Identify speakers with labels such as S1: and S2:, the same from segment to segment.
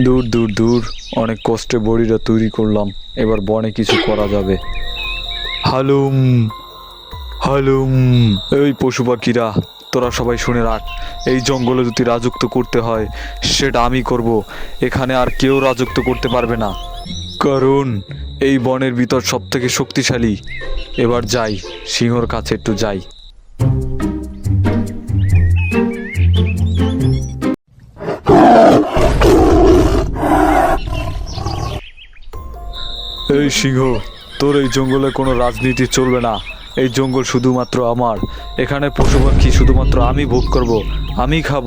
S1: দূর দূর দূর। অনেক কষ্টে বড়িটা তৈরি করলাম। এবার বনে কিছু করা যাবে। হালুম হালুম। এই পশু পাখিরা তোরা সবাই শুনে রাখ। এই জঙ্গলে যদি রাজত্ব করতে হয় সেটা আমি করব। এখানে আর কেউ রাজত্ব করতে পারবে না। কারণ এই বনের ভিতর সব থেকে শক্তিশালী। এবার যাই সিংহর কাছে একটু যাই। এই সিংহ তোর এই জঙ্গলে কোনো রাজনীতি চলবে না। এই জঙ্গল শুধুমাত্র আমার। এখানে পশু পাখি শুধুমাত্র আমি ভোগ করব? আমি খাব।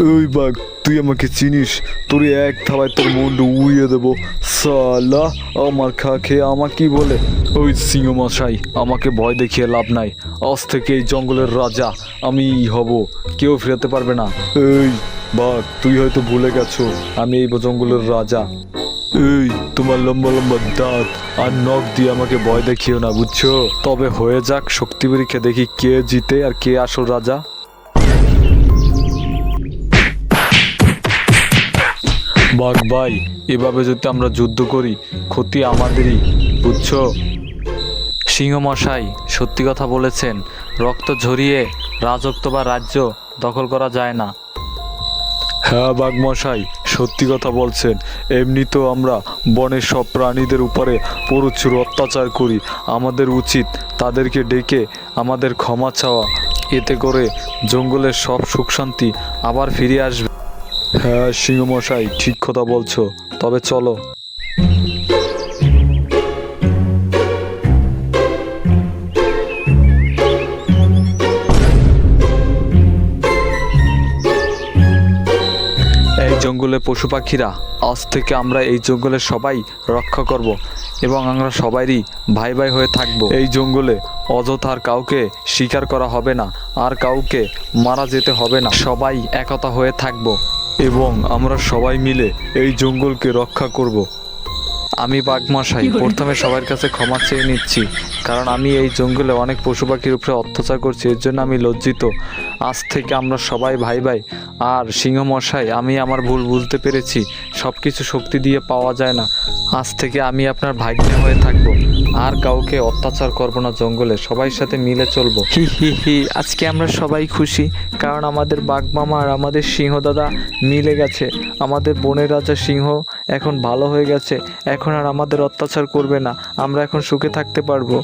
S1: ওই বাঘ তুই আমাকে চিনিস? তোর এক থাবায় তোর মন্ড উড়িয়ে দেবো। সালা আমার খা খেয়ে আমার কি বলে? ওই সিংহ মশাই আমাকে ভয় দেখিয়ে লাভ নাই। আজ থেকে এই জঙ্গলের রাজা আমি হব। কেউ ফেরাতে পারবে না। এই বাঘ তুই হয়তো ভুলে গেছো। আমি এই জঙ্গলের রাজা। এই, তোমার লম্বা লম্বা দাঁত আর নখ দিয়ে আমাকে ভয় দেখিও না, বুঝছ? তবে হয়ে যাক শক্তি পরীক্ষা দেখি কে জিতে আর কে আসল রাজা। বাঘ ভাই, এভাবে যদি আমরা যুদ্ধ করি, ক্ষতি আমাদেরই, বুঝছ? সিংহ মশাই সত্যি কথা বলেছেন, রক্ত ঝরিয়ে রাজত্ব বা রাজ্য দখল করা যায় না। হ্যাঁ বাঘমশাই সত্যি কথা বলছেন, এমনিতেও আমরা বনের সব প্রাণীদের উপরে প্রচুর অত্যাচার করি। আমাদের উচিত তাদেরকে ডেকে আমাদের ক্ষমা চাওয়া। এতে করে জঙ্গলের সব সুখ শান্তি আবার ফিরে আসবে। হ্যাঁ সিংহমশাই, ঠিক কথা বলছো। তবে চলো। জঙ্গলে পশু পাখিরা, আজ থেকে আমরা এই জঙ্গলের সবাই রক্ষা করব এবং আমরা সবাইরই ভাই ভাই হয়ে থাকব। এই জঙ্গলে অযথার কাউকে শিকার করা হবে না, আর কাউকে মারা যেতে হবে না। সবাই একতা হয়ে থাকব এবং আমরা সবাই মিলে এই জঙ্গলকে রক্ষা করব। আমি বাঘমশাই প্রথমে সবার কাছে ক্ষমা চেয়ে নিচ্ছি কারণ আমি এই জঙ্গলে অনেক পশু পাখির উপরে অত্যাচার করছি এর জন্য আমি লজ্জিত। আজ থেকে আমরা সবাই ভাই ভাই। আর সিংহ মশাই আমি আমার ভুল বুঝতে পেরেছি সব কিছু শক্তি দিয়ে পাওয়া যায় না। আজ থেকে আমি আপনার ভাগ্নে হয়ে থাকব আর কাউকে অত্যাচার করব না জঙ্গলে সবাই সাথে মিলে চলবো। হি হি হি আজকে আমরা সবাই খুশি কারণ আমাদের বাঘ মামা আর আমাদের সিংহ দাদা মিলে গেছে। আমাদের বনের রাজা সিংহ এখন ভালো হয়ে গেছে। এখন আর আমাদের অত্যাচার করবে না। আমরা এখন সুখে থাকতে পারব।